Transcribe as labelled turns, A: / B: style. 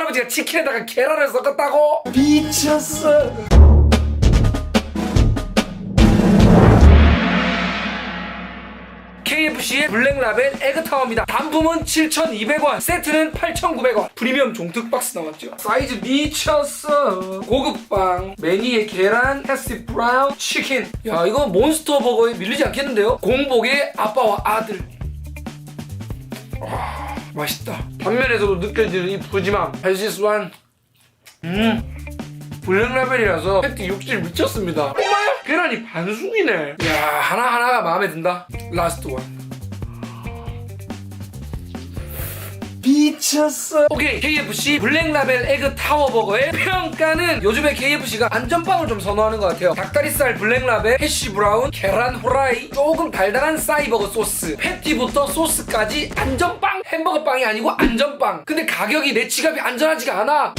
A: 할아버지가 치킨에다가 계란을 섞었다고? 미쳤어. KFC의 블랙라벨 에그타워입니다. 단품은 7,200원, 세트는 8,900원. 프리미엄 종특 박스 나왔죠. 사이즈 미쳤어. 고급빵, 매니에 계란, 패스티 브라운, 치킨. 야, 이거 몬스터 버거에 밀리지 않겠는데요? 공복의 아빠와 아들. 와, 맛있다. 단면에서도 느껴지는 이 푸짐함. 헬시스 완. 음. 블랙라벨이라서 패티 육질 미쳤습니다. 엄마야 계란이 반숙이네. 야 하나하나가 마음에 든다. 라스트 원. 미쳤어. 오케이 KFC 블랙라벨 에그 타워버거의 평가는 요즘에 KFC가 안전빵을 좀 선호하는 것 같아요. 닭다리살 블랙라벨, 해시 브라운, 계란 후라이, 조금 달달한 싸이버거 소스, 패티부터 소스까지 안전빵 햄버거 빵이 아니고 안전빵. 근데 가격이 내 지갑이 안전하지가 않아.